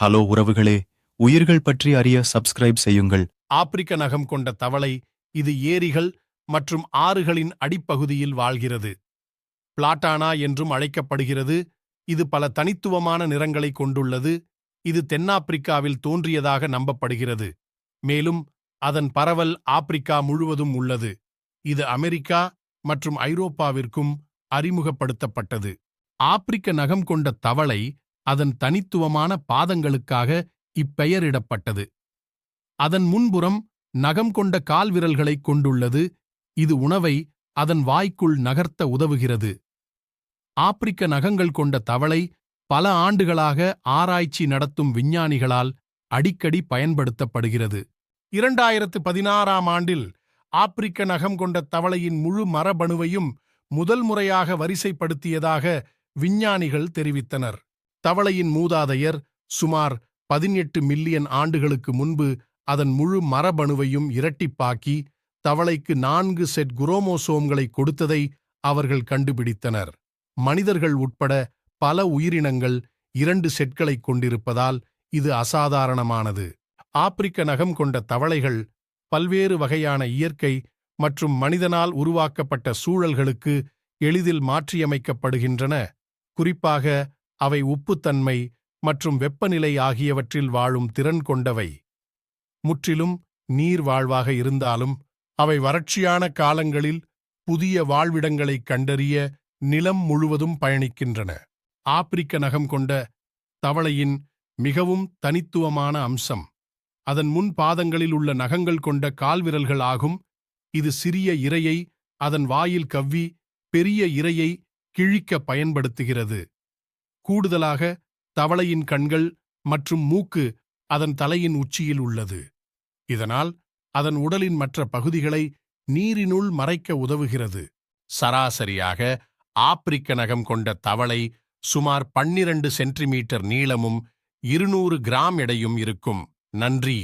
Hello உறவுகளே உயிர்கள் பற்றி அறிய சப்ஸ்கிரைப் செய்யுங்கள். ஆப்பிரிக்க நகம் கொண்ட தவளை இது ஏரிகள் மற்றும் ஆறுகளின் அடிப்பகுதியில் வாழ்கிறது. பிளாட்டானா என்றும் அழைக்கப்படுகிறது. இது பல தனித்துவமான நிறங்களை கொண்டுள்ளது. இது தென்னாப்பிரிக்காவில் தோன்றியதாக நம்பப்படுகிறது. மேலும் அதன் பரவல் ஆப்பிரிக்கா முழுவதும் உள்ளது. இது அமெரிக்கா மற்றும் ஐரோப்பாவிற்கும் அறிமுகப்படுத்தப்பட்டது. ஆப்பிரிக்க நகம் கொண்ட தவளை அதன் தனித்துவமான பாதங்களுக்காக இப்பெயரிடப்பட்டது. அதன் முன்புறம் நகம் கொண்ட கால்விரல்களைக் கொண்டுள்ளது. இது உணவை அதன் வாய்க்குள் நகர்த்த உதவுகிறது. ஆப்பிரிக்க நகங்கள் கொண்ட தவளை பல ஆண்டுகளாக ஆராய்ச்சி நடத்தும் விஞ்ஞானிகளால் அடிக்கடி பயன்படுத்தப்படுகிறது. இரண்டாயிரத்து பதினாறாம் ஆண்டில் ஆப்பிரிக்க நகம் கொண்ட தவளையின் முழு மரபணுவையும் முதல் முறையாக வரிசைப்படுத்தியதாக விஞ்ஞானிகள் தெரிவித்தனர். தவளையின் மூதாதையர் சுமார் பதினெட்டு மில்லியன் ஆண்டுகளுக்கு முன்பு அதன் முழு மரபணுவையும் இரட்டிப்பாக்கி தவளைக்கு நான்கு செட் குரோமோசோம்களை கொடுத்ததை அவர்கள் கண்டுபிடித்தனர். மனிதர்கள் உட்பட பல உயிரினங்கள் இரண்டு செட்களைக் கொண்டிருப்பதால் இது அசாதாரணமானது. ஆப்பிரிக்க நகம் கொண்ட தவளைகள் பல்வேறு வகையான இயற்கை மற்றும் மனிதனால் உருவாக்கப்பட்ட சூழல்களுக்கு எளிதில் மாற்றியமைக்கப்படுகின்றன. குறிப்பாக அவை உப்புத்தன்மை மற்றும் வெப்பநிலை ஆகியவற்றில் வாழும் திறன் கொண்டவை. முற்றிலும் நீர் வாழ்வாக இருந்தாலும் அவை வறட்சியான காலங்களில் புதிய வாழ்விடங்களைக் கண்டறிய நிலம் முழுவதும் பயணிக்கின்றன. ஆப்பிரிக்க நகம் கொண்ட தவளையின் மிகவும் தனித்துவமான அம்சம். அதன் முன் பாதங்களில் உள்ள நகங்கள் கொண்ட கால்விரல்கள் ஆகும். இது சிறிய இரையை அதன் வாயில் கவ்வி பெரிய இரையை கிழிக்க பயன்படுத்துகிறது. கூடுதலாக தவளையின் கண்கள் மற்றும் மூக்கு அதன் தலையின் உச்சியில் உள்ளது. இதனால் அதன் உடலின் மற்ற பகுதிகளை நீரினுள் மறைக்க உதவுகிறது. சராசரியாக ஆப்பிரிக்க நகம் கொண்ட தவளை சுமார் பன்னிரண்டு சென்டிமீட்டர் நீளமும் இருநூறு கிராம் எடையும் இருக்கும். நன்றி!